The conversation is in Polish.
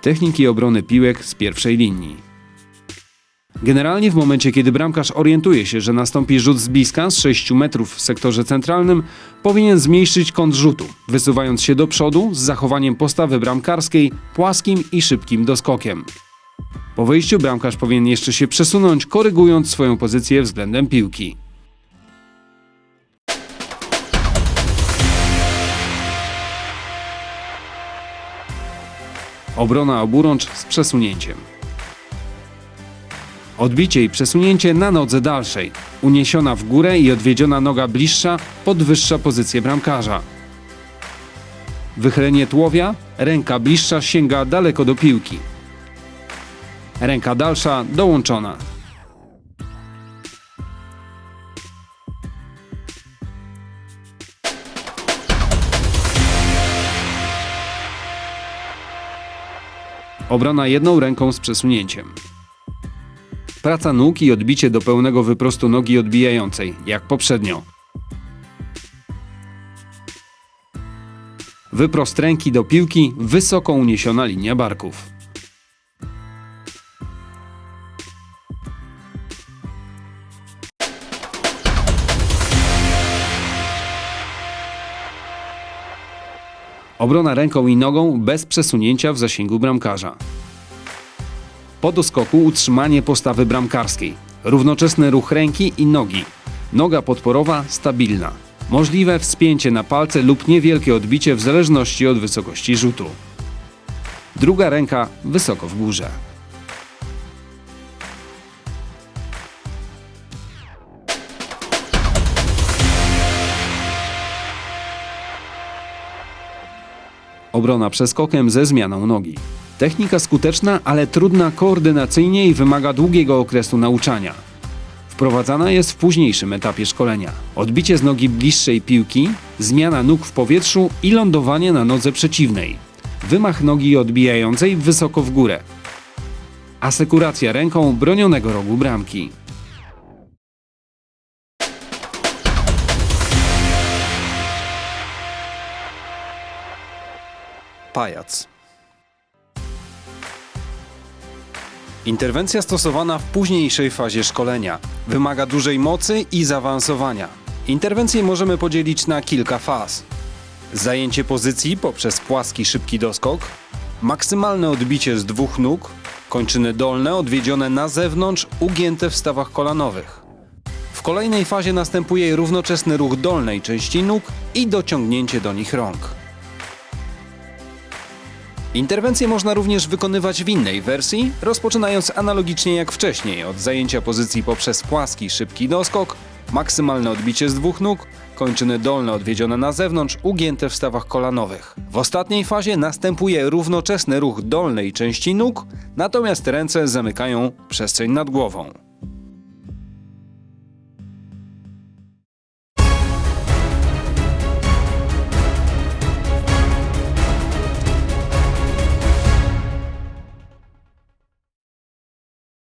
Techniki obrony piłek z pierwszej linii. Generalnie w momencie, kiedy bramkarz orientuje się, że nastąpi rzut z bliska z 6 metrów w sektorze centralnym, powinien zmniejszyć kąt rzutu, wysuwając się do przodu z zachowaniem postawy bramkarskiej, płaskim i szybkim doskokiem. Po wyjściu bramkarz powinien jeszcze się przesunąć, korygując swoją pozycję względem piłki. Obrona oburącz z przesunięciem. Odbicie i przesunięcie na nodze dalszej. Uniesiona w górę i odwiedziona noga bliższa podwyższa pozycję bramkarza. Wychylenie tułowia, ręka bliższa sięga daleko do piłki. Ręka dalsza dołączona. Obrona jedną ręką z przesunięciem. Praca nóg i odbicie do pełnego wyprostu nogi odbijającej, jak poprzednio. Wyprost ręki do piłki, wysoko uniesiona linia barków. Obrona ręką i nogą bez przesunięcia w zasięgu bramkarza. Po doskoku utrzymanie postawy bramkarskiej. Równoczesny ruch ręki i nogi. Noga podporowa stabilna. Możliwe wspięcie na palce lub niewielkie odbicie w zależności od wysokości rzutu. Druga ręka wysoko w górze. Obrona przeskokiem ze zmianą nogi. Technika skuteczna, ale trudna koordynacyjnie i wymaga długiego okresu nauczania. Wprowadzana jest w późniejszym etapie szkolenia. Odbicie z nogi bliższej piłki, zmiana nóg w powietrzu i lądowanie na nodze przeciwnej. Wymach nogi odbijającej wysoko w górę. Asekuracja ręką bronionego rogu bramki. Pajac. Interwencja stosowana w późniejszej fazie szkolenia. Wymaga dużej mocy i zaawansowania. Interwencję możemy podzielić na kilka faz. Zajęcie pozycji poprzez płaski szybki doskok, maksymalne odbicie z dwóch nóg, kończyny dolne odwiedzione na zewnątrz, ugięte w stawach kolanowych. W kolejnej fazie następuje równoczesny ruch dolnej części nóg i dociągnięcie do nich rąk. Interwencję można również wykonywać w innej wersji, rozpoczynając analogicznie jak wcześniej od zajęcia pozycji poprzez płaski szybki doskok, maksymalne odbicie z dwóch nóg, kończyny dolne odwiedzione na zewnątrz, ugięte w stawach kolanowych. W ostatniej fazie następuje równoczesny ruch dolnej części nóg, natomiast ręce zamykają przestrzeń nad głową.